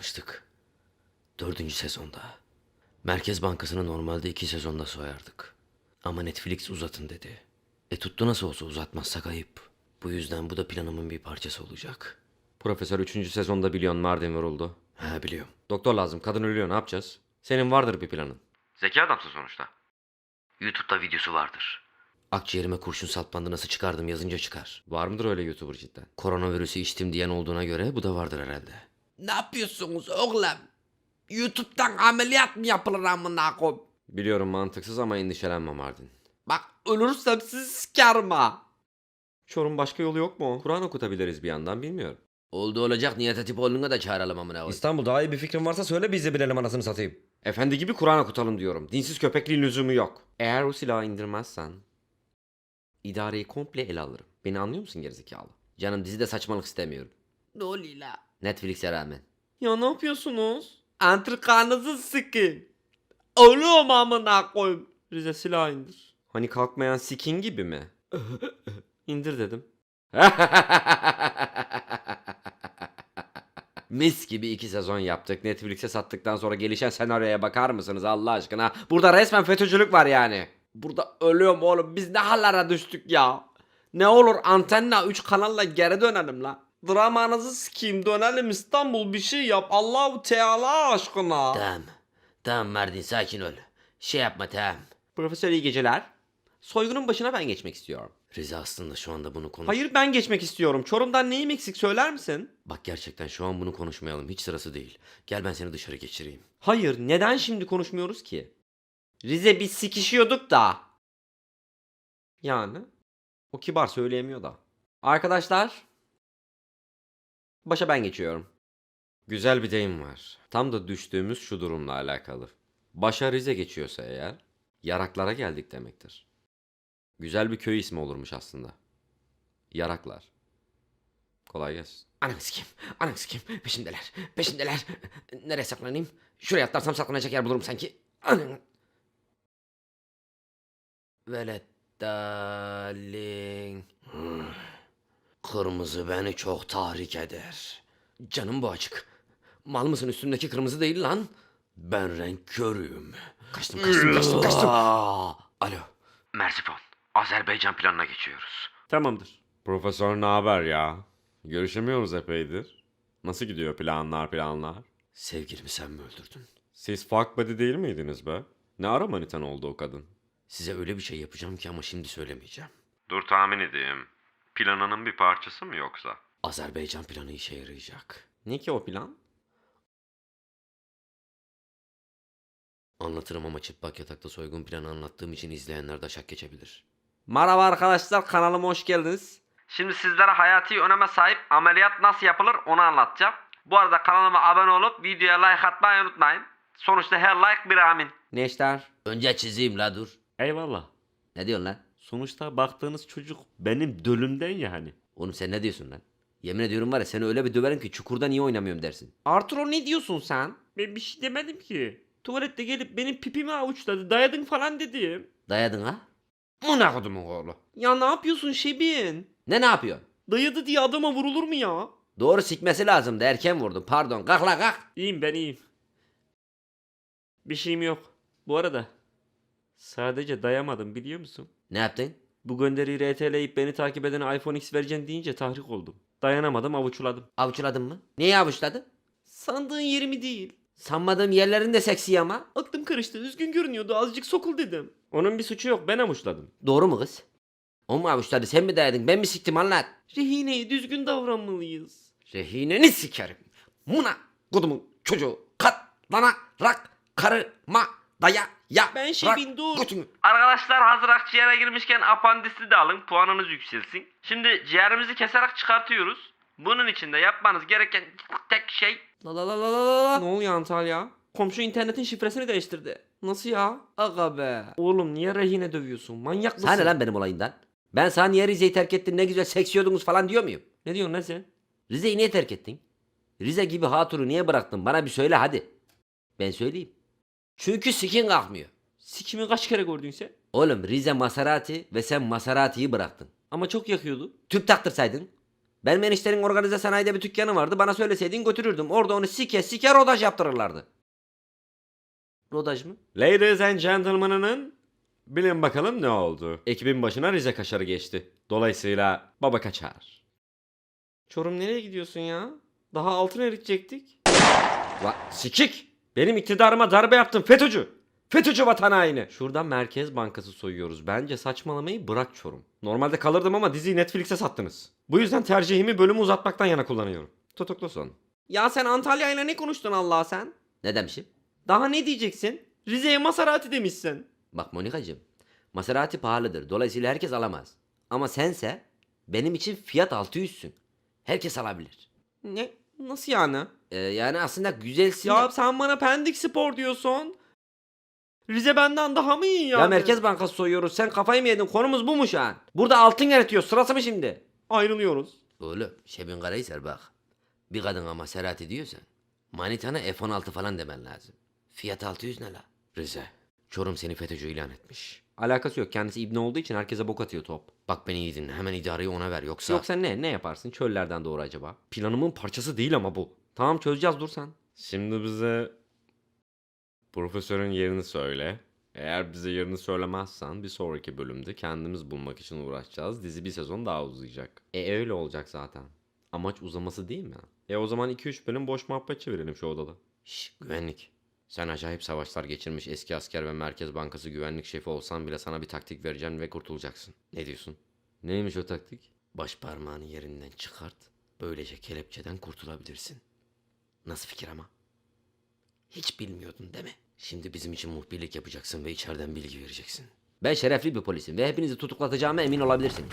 kalmıştık. Dördüncü sezonda. Merkez Bankası'nı normalde iki sezonda soyardık. Ama Netflix uzatın dedi. E tuttu nasıl olsa uzatmazsak ayıp. Bu yüzden bu da planımın bir parçası olacak. Profesör 3. sezonda biliyorsun Mardin vuruldu. Ha biliyorum. Doktor lazım kadın ölüyor ne yapacağız? Senin vardır bir planın. Zeki adamsın sonuçta. YouTube'da videosu vardır. Akciğerime kurşun saplandı nasıl çıkardım yazınca çıkar. Var mıdır öyle YouTuber cidden? Koronavirüsü içtim diyen olduğuna göre bu da vardır herhalde. Ne yapıyorsunuz oğlum? YouTube'dan ameliyat mı yapılır amına koyayım? Biliyorum mantıksız ama endişelenme Mardin. Bak ölürsem sizi sikerim ha. Çorum başka yolu yok mu? Kur'an okutabiliriz bir yandan bilmiyorum. Oldu olacak Nihat Hatipoğlu'na da çağıralım amına koyayım. İstanbul daha iyi bir fikrin varsa söyle biz de bilelim anasını satayım. Efendi gibi Kur'an okutalım diyorum. Dinsiz köpekliğin lüzumu yok. Eğer o silahı indirmezsen idareyi komple ele alırım. Beni anlıyor musun gerizekalı? Canım dizide saçmalık istemiyorum. Ne oluyor la? Netflix'e rağmen. Ya ne yapıyorsunuz? Antrikanızı sıkın. Ölüyorum amına koyayım. Rize silah indir. Hani kalkmayan sikin gibi mi? indir dedim. Mis gibi iki sezon yaptık. Netflix'e sattıktan sonra gelişen senaryoya bakar mısınız Allah aşkına? Burada resmen FETÖ'cülük var yani. Burada ölüyorum oğlum. Biz ne hallere düştük ya? Ne olur antenna 3 kanalla geri dönelim la. Dramanızı sikeyim dönelim İstanbul bir şey yap Allahu Teala aşkına. Tamam. Tamam Mardin sakin ol. Şey yapma tamam. Profesör iyi geceler. Soygunun başına ben geçmek istiyorum. Rize aslında şu anda bunu konuş... Hayır ben geçmek istiyorum. Çorum'dan neyim eksik söyler misin? Bak gerçekten şu an bunu konuşmayalım. Hiç sırası değil. Gel ben seni dışarı geçireyim. Hayır neden şimdi konuşmuyoruz ki? Rize biz sikişiyorduk da. Yani? O kibar söyleyemiyor da. Arkadaşlar. Başa ben geçiyorum. Güzel bir deyim var. Tam da düştüğümüz şu durumla alakalı. Başa Rize geçiyorsa eğer, yaraklara geldik demektir. Güzel bir köy ismi olurmuş aslında. Yaraklar. Kolay gelsin. Ananı sikeyim. Ananı sikeyim. Peşimdeler. Peşimdeler. Nereye saklanayım? Şuraya atlarsam saklanacak yer bulurum sanki. Velet darling. Kırmızı beni çok tahrik eder. Canım bu açık. Mal mısın üstündeki kırmızı değil lan? Ben renk körüyüm. Kaçtım kaçtım kaçtım kaçtım. Alo. Mersifon. Azerbaycan planına geçiyoruz. Tamamdır. Profesör ne haber ya? Görüşemiyoruz epeydir. Nasıl gidiyor planlar planlar? Sevgilimi sen mi öldürdün? Siz fuck buddy değil miydiniz be? Ne ara manitan oldu o kadın? Size öyle bir şey yapacağım ki ama şimdi söylemeyeceğim. Dur tahmin edeyim. Planının bir parçası mı yoksa? Azerbaycan planı işe yarayacak. Ne ki o plan? Anlatırım ama çıplak yatakta soygun planı anlattığım için izleyenler de şak geçebilir. Merhaba arkadaşlar kanalıma hoş geldiniz. Şimdi sizlere hayati öneme sahip ameliyat nasıl yapılır onu anlatacağım. Bu arada kanalıma abone olup videoya like atmayı unutmayın. Sonuçta her like bir amin. Ne işler? Önce çizeyim la dur. Eyvallah. Ne diyorsun lan? Sonuçta baktığınız çocuk benim dölümden yani. Oğlum sen ne diyorsun lan? Yemin ediyorum var ya seni öyle bir döverim ki çukurda niye oynamıyorum dersin. Arturo ne diyorsun sen? Ben bir şey demedim ki. Tuvalette gelip benim pipimi avuçladı dayadın falan dedim. Dayadın ha? Mına kodumun oğlu. Ya ne yapıyorsun Şebin? Ne ne yapıyorsun? Dayadı diye adama vurulur mu ya? Doğru sikmesi lazımdı erken vurdum pardon kalk la kalk. İyiyim ben iyiyim. Bir şeyim yok. Bu arada sadece dayamadım biliyor musun? Ne yaptın? Bu gönderiyi RT'leyip beni takip edene iPhone X vereceksin deyince tahrik oldum. Dayanamadım avuçladım. Avuçladın mı? Neyi avuçladın? Sandığın yerimi değil. Sanmadığım yerlerin de seksi ama. Aklım karıştı. Üzgün görünüyordu. Azıcık sokul dedim. Onun bir suçu yok. Ben avuçladım. Doğru mu kız? O mu avuçladı sen mi dayadın ben mi siktim anlat. Rehineye düzgün davranmalıyız. Rehineni sikerim. Muna kodumun çocuğu katlanarak karıma daya ya. Ben Şebin dur. Götünü. Arkadaşlar hazır akciğere girmişken apandisi de alın puanınız yükselsin. Şimdi ciğerimizi keserek çıkartıyoruz. Bunun için de yapmanız gereken tek şey La la la la la la. Ne oluyor Antalya? Komşu internetin şifresini değiştirdi. Nasıl ya? Aga be. Oğlum niye rehine dövüyorsun? Manyak mısın? Sana ne lan benim olayından? Ben sana niye Rize'yi terk ettin ne güzel seksiyordunuz falan diyor muyum? Ne diyorsun lan sen? Rize'yi niye terk ettin? Rize gibi hatunu niye bıraktın? Bana bir söyle hadi. Ben söyleyeyim. Çünkü sikin kalkmıyor. Sikimi kaç kere gördün sen? Oğlum Rize Maserati ve sen Maserati'yi bıraktın. Ama çok yakıyordu. Tüp taktırsaydın. Benim eniştenin organize sanayide bir dükkanı vardı. Bana söyleseydin götürürdüm. Orada onu sike sike rodaj yaptırırlardı. Rodaj mı? Ladies and gentlemen'ın bilin bakalım ne oldu? Ekibin başına Rize Kaşarı geçti. Dolayısıyla baba kaçar. Çorum nereye gidiyorsun ya? Daha altın eritecektik. La sikik! Benim iktidarıma darbe yaptın FETÖ'cü. FETÖ'cü vatan haini. Şuradan Merkez Bankası soyuyoruz. Bence saçmalamayı bırak Çorum. Normalde kalırdım ama diziyi Netflix'e sattınız. Bu yüzden tercihimi bölümü uzatmaktan yana kullanıyorum. Tutuklu son. Ya sen Antalya ile ne konuştun Allah sen? Ne demişim? Daha ne diyeceksin? Rize'ye Maserati demişsin. Bak Monikacığım. Maserati pahalıdır. Dolayısıyla herkes alamaz. Ama sense benim için fiyat 600'sün. Herkes alabilir. Ne? Nasıl yani? Ee, yani aslında güzelsin. Ya sen bana Pendik Spor diyorsun. Rize benden daha mı iyi yani? Ya Merkez Bankası soyuyoruz. Sen kafayı mı yedin? Konumuz bu mu şu an? Burada altın eritiyor. Sırası mı şimdi? Ayrılıyoruz. Oğlum Şebin Karahisar bak. Bir kadına Maserati diyorsan manitana F-16 falan demen lazım. Fiyat 600 ne la? Rize. Çorum seni FETÖ'cü ilan etmiş. Alakası yok. Kendisi ibne olduğu için herkese bok atıyor top. Bak beni iyi dinle hemen idareyi ona ver yoksa... Yoksa ne? Ne yaparsın? Çöllerden doğru acaba? Planımın parçası değil ama bu. Tamam çözeceğiz dur sen. Şimdi bize profesörün yerini söyle. Eğer bize yerini söylemezsen bir sonraki bölümde kendimiz bulmak için uğraşacağız. Dizi bir sezon daha uzayacak. E öyle olacak zaten. Amaç uzaması değil mi? E o zaman 2-3 bölüm boş muhabbet çevirelim şu odada. Şş, güvenlik. Sen acayip savaşlar geçirmiş eski asker ve Merkez Bankası güvenlik şefi olsan bile sana bir taktik vereceğim ve kurtulacaksın. Ne diyorsun? Neymiş o taktik? Baş parmağını yerinden çıkart. Böylece kelepçeden kurtulabilirsin. Nasıl fikir ama? Hiç bilmiyordun değil mi? Şimdi bizim için muhbirlik yapacaksın ve içeriden bilgi vereceksin. Ben şerefli bir polisim ve hepinizi tutuklatacağıma emin olabilirsiniz.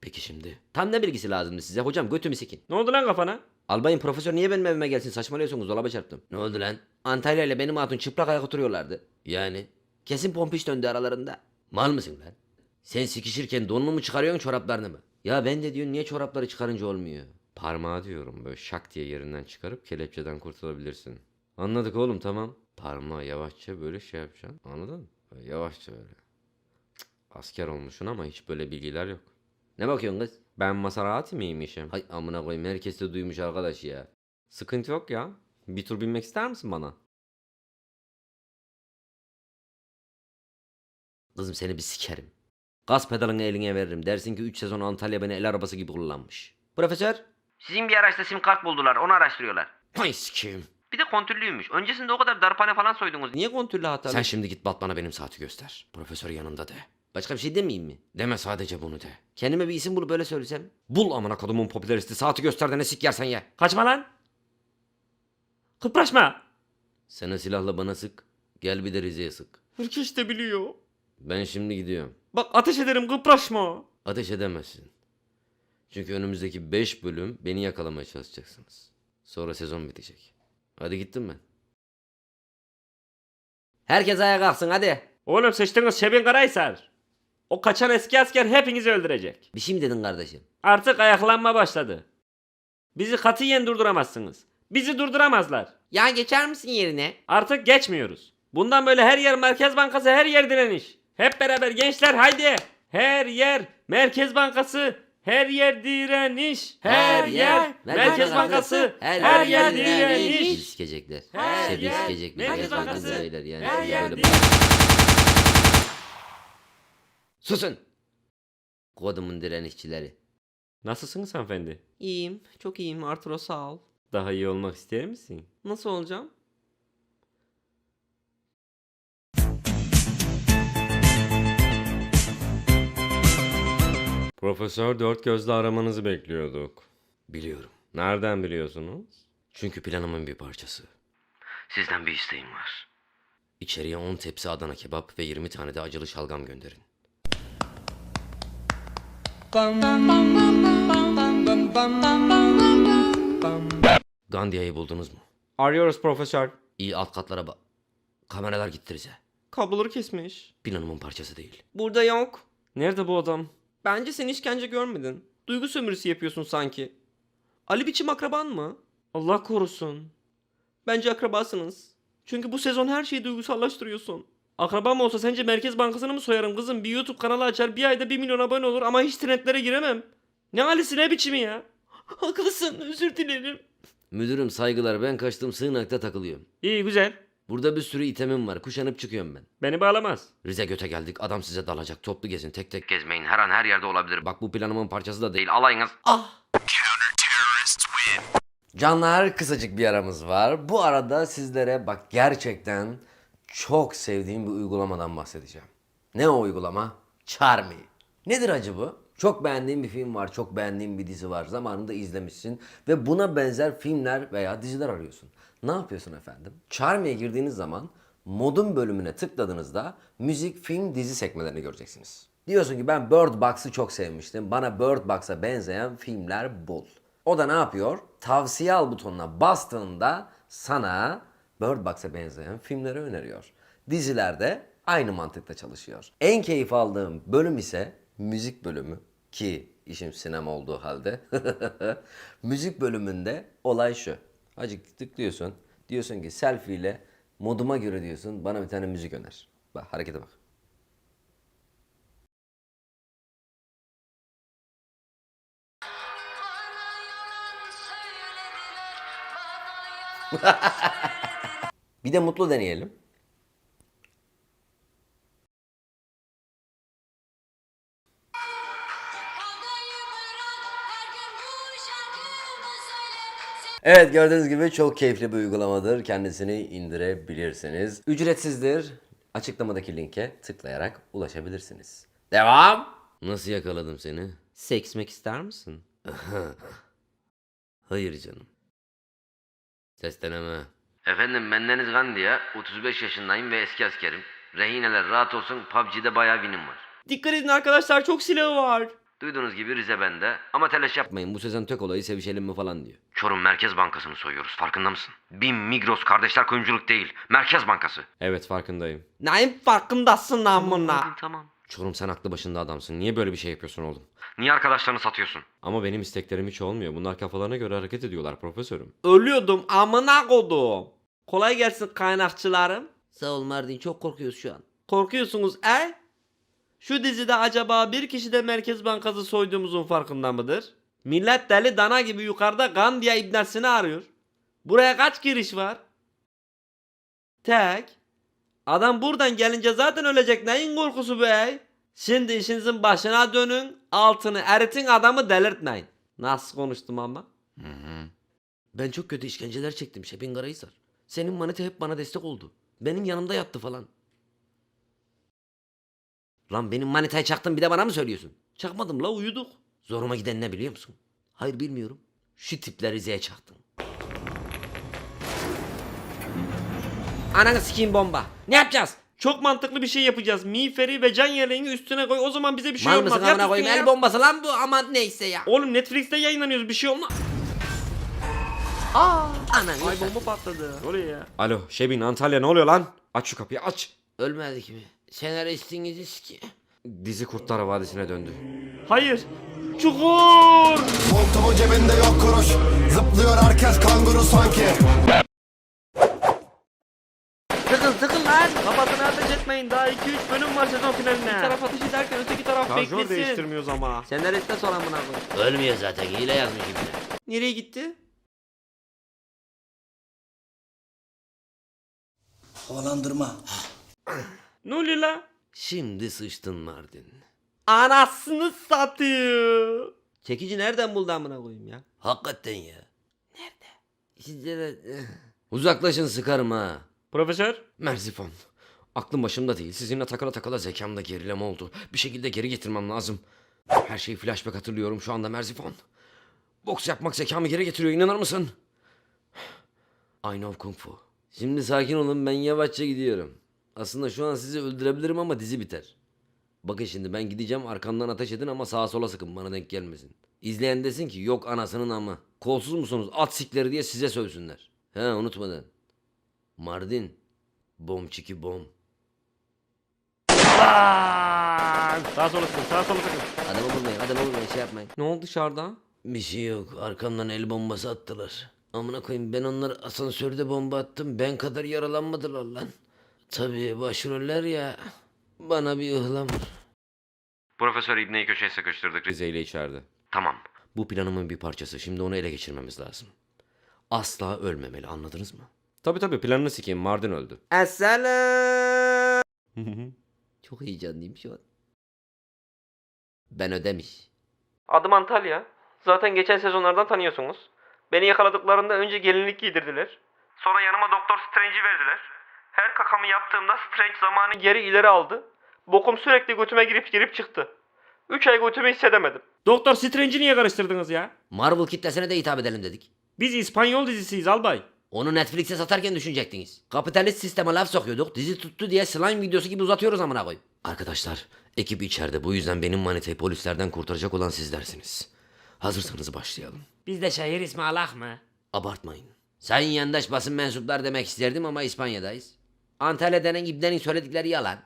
Peki şimdi Tam ne bilgisi lazımdı size? Hocam götümü sikin. Ne oldu lan kafana? Albayım profesör niye benim evime gelsin? Saçmalıyorsunuz dolaba çarptım. ne oldu lan? Antalya ile benim hatun çıplak ayak oturuyorlardı. Yani Kesin pompiş döndü aralarında. mal mısın lan? Sen sikişirken donunu mu çıkarıyorsun çoraplarını mı? Ya ben de diyor niye çorapları çıkarınca olmuyor? Parmağı diyorum böyle şak diye yerinden çıkarıp kelepçeden kurtulabilirsin. Anladık oğlum tamam. Parmağı yavaşça böyle şey yapacaksın. Anladın mı? Böyle yavaşça böyle. Cık, Asker olmuşsun ama hiç böyle bilgiler yok. Ne bakıyorsun kız? Ben Maserati miymişim? Hay amına koyayım herkes de duymuş arkadaş ya. Sıkıntı yok ya. Bir tur binmek ister misin bana? Kızım seni bir sikerim. Gaz pedalını eline veririm. Dersin ki 3 sezon Antalya beni el arabası gibi kullanmış. Profesör? Sizin bir araçta sim kart buldular onu araştırıyorlar. Hay sikeyim. Bir de kontürlüymüş. Öncesinde o kadar darphane falan soydunuz. Niye kontürlü hatalı? Sen şimdi git Batman'a benim saati göster. Profesör yanında de. Başka bir şey demeyeyim mi? Deme sadece bunu de. Kendime bir isim bulup böyle söylesem. Bul amına kodumun popüleristi saati göster de ne sik yersen ye. Kaçma lan. Kıpraşma. Sana silahla bana sık. Gel bir de Rize'ye sık. Herkes de biliyor. Ben şimdi gidiyorum. Bak ateş ederim kıpraşma. Ateş edemezsin. Çünkü önümüzdeki 5 bölüm beni yakalamaya çalışacaksınız. Sonra sezon bitecek. Hadi gittim ben. Herkes ayağa kalksın hadi. Oğlum seçtiğiniz Şebin Karahisar. O kaçan eski asker hepinizi öldürecek. Bir şey mi dedin kardeşim? Artık ayaklanma başladı. Bizi katiyen durduramazsınız. Bizi durduramazlar. Ya geçer misin yerine? Artık geçmiyoruz. Bundan böyle her yer Merkez Bankası, her yer direniş. Hep beraber gençler haydi. Her yer Merkez Bankası, her yer direniş. Her, yer Merkez Bankası, her, yer direniş. Bizi sikecekler. Her Şebi yer sikecek Merkez Merkez Bankası Bankası, beyler yani. her yer böyle- direniş. Susun. Kodumun direnişçileri. Nasılsınız hanımefendi? İyiyim. Çok iyiyim Arturo sağ ol. Daha iyi olmak ister misin? Nasıl olacağım? Profesör dört gözle aramanızı bekliyorduk. Biliyorum. Nereden biliyorsunuz? Çünkü planımın bir parçası. Sizden bir isteğim var. İçeriye 10 tepsi Adana kebap ve 20 tane de acılı şalgam gönderin. Gandia'yı buldunuz mu? Arıyoruz profesör. İyi alt katlara bak. Kameralar gitti Rize. Kabloları kesmiş. Planımın parçası değil. Burada yok. Nerede bu adam? Bence sen işkence görmedin. Duygu sömürüsü yapıyorsun sanki. Ali biçim akraban mı? Allah korusun. Bence akrabasınız. Çünkü bu sezon her şeyi duygusallaştırıyorsun. Akrabam olsa sence Merkez Bankası'nı mı soyarım kızım? Bir YouTube kanalı açar bir ayda 1 milyon abone olur ama hiç trendlere giremem. Ne Ali'si ne biçimi ya? Haklısın özür dilerim. Müdürüm saygılar ben kaçtım sığınakta takılıyorum. İyi güzel. Burada bir sürü itemim var kuşanıp çıkıyorum ben. Beni bağlamaz. Rize göte geldik adam size dalacak toplu gezin tek tek gezmeyin her an her yerde olabilir. Bak bu planımın parçası da değil alayınız. Ah. Canlar kısacık bir aramız var. Bu arada sizlere bak gerçekten çok sevdiğim bir uygulamadan bahsedeceğim. Ne o uygulama? Charmy. Nedir acı bu? Çok beğendiğim bir film var, çok beğendiğim bir dizi var. Zamanında izlemişsin ve buna benzer filmler veya diziler arıyorsun. Ne yapıyorsun efendim? Charmy'e girdiğiniz zaman modun bölümüne tıkladığınızda müzik, film, dizi sekmelerini göreceksiniz. Diyorsun ki ben Bird Box'ı çok sevmiştim. Bana Bird Box'a benzeyen filmler bul. O da ne yapıyor? Tavsiye al butonuna bastığında sana Bird Box'a benzeyen filmleri öneriyor. Dizilerde aynı mantıkla çalışıyor. En keyif aldığım bölüm ise müzik bölümü ki işim sinema olduğu halde. müzik bölümünde olay şu. Acık tıklıyorsun. Diyorsun ki selfie ile moduma göre diyorsun bana bir tane müzik öner. Bak harekete bak. Bir de mutlu deneyelim. Evet gördüğünüz gibi çok keyifli bir uygulamadır. Kendisini indirebilirsiniz. Ücretsizdir. Açıklamadaki linke tıklayarak ulaşabilirsiniz. Devam. Nasıl yakaladım seni? Seksmek ister misin? Hayır canım. Ses deneme. Efendim bendeniz Gandhi'ye 35 yaşındayım ve eski askerim. Rehineler rahat olsun PUBG'de bayağı vinim var. Dikkat edin arkadaşlar çok silahı var. Duyduğunuz gibi Rize bende. Ama telaş yapmayın bu sezon tek olayı sevişelim mi falan diyor. Çorum Merkez Bankası'nı soyuyoruz farkında mısın? BİM, Migros, Kardeşler Kuyumculuk değil. Merkez Bankası. Evet farkındayım. Neyin farkındasın lan buna? Tamam. Çorum sen aklı başında adamsın. Niye böyle bir şey yapıyorsun oğlum? Niye arkadaşlarını satıyorsun? Ama benim isteklerim hiç olmuyor. Bunlar kafalarına göre hareket ediyorlar profesörüm. Ölüyordum amına kodum. Kolay gelsin kaynakçılarım. Sağ ol Mardin çok korkuyoruz şu an. Korkuyorsunuz e? Şu dizide acaba bir kişi de Merkez Bankası soyduğumuzun farkında mıdır? Millet deli dana gibi yukarıda Gandia ibnesini arıyor. Buraya kaç giriş var? Tek. Adam buradan gelince zaten ölecek neyin korkusu bey? Şimdi işinizin başına dönün, altını eritin adamı delirtmeyin. Nasıl konuştum ama? Ben çok kötü işkenceler çektim Şebin Karahisar. Senin manita hep bana destek oldu. Benim yanımda yattı falan. Lan benim manitayı çaktın bir de bana mı söylüyorsun? Çakmadım la uyuduk. Zoruma giden ne biliyor musun? Hayır bilmiyorum. Şu tipler Rize'ye çaktın. Ananı sikeyim bomba. Ne yapacağız? Çok mantıklı bir şey yapacağız. Miğferi ve can yeleğini üstüne koy. O zaman bize bir şey Mal olmaz. mısın Yap amına koyayım el bombası lan bu ama neyse ya. Oğlum Netflix'te yayınlanıyoruz. Bir şey olmaz. Anan Ay bomba patladı. Ne oluyor ya? Alo Şebin Antalya ne oluyor lan? Aç şu kapıyı aç. Ölmedik mi? Senaristiniz ki. Dizi Kurtlar Vadisi'ne döndü. Hayır. Çukur. Montumun cebinde yok kuruş Zıplıyor herkes kanguru sanki Sıkın sıkın lan. Kafasını ateş etmeyin. Daha 2-3 bölüm var sezon finaline. Bir taraf ateş ederken öteki taraf Şarjör beklesin. değiştirmiyoruz ama. Senariste sor amına koy. Ölmüyor zaten hile yazmış gibi. Nereye gitti? Havalandırma Ne oluyor la? Şimdi sıçtın Mardin. Anasını satıyor. Çekici nereden buldu amına koyayım ya? Hakikaten ya. Nerede? Sizlere... Uzaklaşın sıkarım ha. Profesör? Merzifon. Aklım başımda değil. Sizinle takıla takıla zekamda gerileme oldu. Bir şekilde geri getirmem lazım. Her şeyi flashback hatırlıyorum şu anda Merzifon. Boks yapmak zekamı geri getiriyor inanır mısın? I know Kung Fu. Şimdi sakin olun ben yavaşça gidiyorum. Aslında şu an sizi öldürebilirim ama dizi biter. Bakın şimdi ben gideceğim arkamdan ateş edin ama sağa sola sıkın bana denk gelmesin. İzleyen desin ki yok anasının amı. Kolsuz musunuz at sikleri diye size sövsünler. He unutmadan. Mardin. Bom çiki bom. Sağa sola sıkın sağa sola sıkın. Adamı vurmayın adamı vurmayın şey yapmayın. Ne oldu dışarıda? Bir şey yok arkamdan el bombası attılar. Amına koyayım ben onlara asansörde bomba attım ben kadar yaralanmadılar lan. Tabii başroller ya. Bana bir ıhlamur. Profesör İbne'yi köşeye sıkıştırdık. Rize ile içeride. Tamam. Bu planımın bir parçası. Şimdi onu ele geçirmemiz lazım. Asla ölmemeli anladınız mı? Tabi tabi planını sikeyim Mardin öldü. Esselam. Çok heyecanlıyım şu an. Ben ödemiş. Adım Antalya. Zaten geçen sezonlardan tanıyorsunuz. Beni yakaladıklarında önce gelinlik giydirdiler. Sonra yanıma Doktor Strange'i verdiler. Her kakamı yaptığımda Strange zamanı geri ileri aldı. Bokum sürekli götüme girip girip çıktı. 3 ay götümü hissedemedim. Doktor Strange'i niye karıştırdınız ya? Marvel kitlesine de hitap edelim dedik. Biz İspanyol dizisiyiz albay. Onu Netflix'e satarken düşünecektiniz. Kapitalist sisteme laf sokuyorduk. Dizi tuttu diye slime videosu gibi uzatıyoruz amına koyayım. Arkadaşlar, ekip içeride. Bu yüzden benim manitayı polislerden kurtaracak olan sizlersiniz. Hazırsanız başlayalım. Biz de şehir ismi alak mı? Abartmayın. Sayın yandaş basın mensuplar demek isterdim ama İspanya'dayız. Antalya denen ibnenin söyledikleri yalan.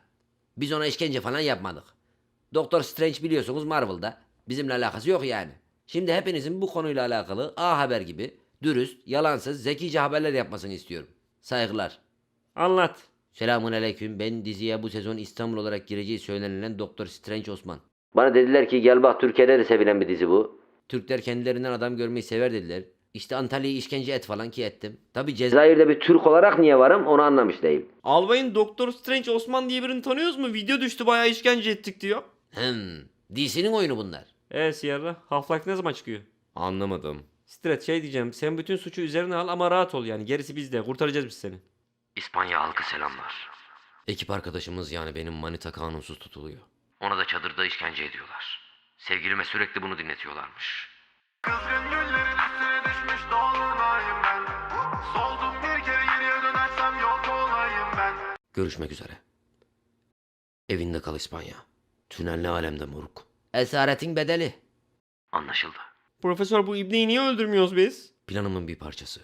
Biz ona işkence falan yapmadık. Doktor Strange biliyorsunuz Marvel'da. Bizimle alakası yok yani. Şimdi hepinizin bu konuyla alakalı A Haber gibi dürüst, yalansız, zekice haberler yapmasını istiyorum. Saygılar. Anlat. Selamun aleyküm. Ben diziye bu sezon İstanbul olarak gireceği söylenilen Doktor Strange Osman. Bana dediler ki gel bak Türkiye'de de sevilen bir dizi bu. Türkler kendilerinden adam görmeyi sever dediler. İşte Antalya'yı işkence et falan ki ettim. Tabi Cezayir'de bir Türk olarak niye varım onu anlamış değil. Albayın Doktor Strange Osman diye birini tanıyoruz mu? Video düştü bayağı işkence ettik diyor. Hmm. DC'nin oyunu bunlar. E Sierra Half-Life ne zaman çıkıyor? Anlamadım. Stret şey diyeceğim sen bütün suçu üzerine al ama rahat ol yani gerisi bizde kurtaracağız biz seni. İspanya halkı selamlar. Ekip arkadaşımız yani benim manita kanunsuz tutuluyor. Ona da çadırda işkence ediyorlar. Sevgilime sürekli bunu dinletiyorlarmış. Kızgın güllerin Görüşmek üzere. Evinde kal İspanya. Tünelli alemde moruk. Esaretin bedeli. Anlaşıldı. Profesör bu ibneyi niye öldürmüyoruz biz? Planımın bir parçası.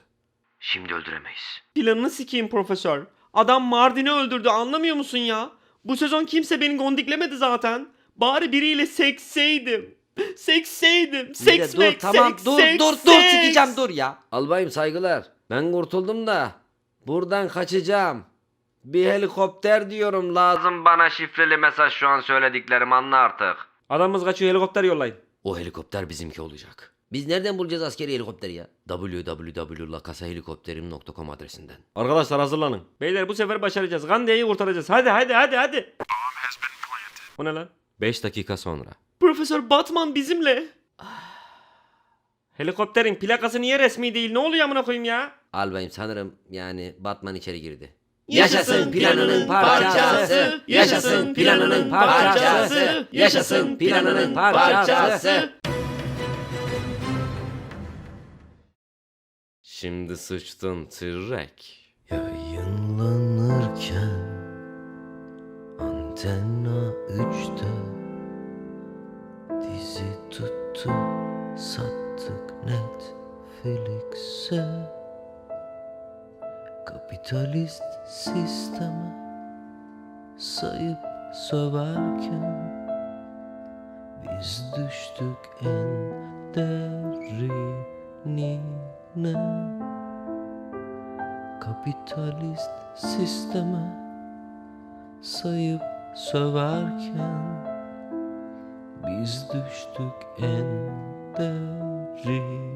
Şimdi öldüremeyiz. Planını sikeyim profesör. Adam Mardin'i öldürdü anlamıyor musun ya? Bu sezon kimse beni gondiklemedi zaten. Bari biriyle sekseydim. Sekseydim. Seks dur mek, tamam seks, dur seks, dur dur seks. sikeceğim dur ya. Albayım saygılar. Ben kurtuldum da buradan kaçacağım. Bir helikopter diyorum lazım bana şifreli mesaj şu an söylediklerim anla artık. Adamımız kaçıyor helikopter yollayın. O helikopter bizimki olacak. Biz nereden bulacağız askeri helikopteri ya? www.lakasahelikopterim.com adresinden. Arkadaşlar hazırlanın. Beyler bu sefer başaracağız. Gandia'yı kurtaracağız. Hadi hadi hadi hadi. O ne lan? 5 dakika sonra. Profesör Batman bizimle. Helikopterin plakası niye resmi değil? Ne oluyor amına koyayım ya? Albayım sanırım yani Batman içeri girdi. Yaşasın planının parçası, yaşasın planının parçası, yaşasın planının parçası. Şimdi sıçtın tırrek. Yayınlanırken Antenna 3'te Dizi tuttu sattık Netflix'e. Kapitalist sisteme sayıp söverken Biz düştük en derinine. Kapitalist sisteme sayıp söverken Biz düştük en derinine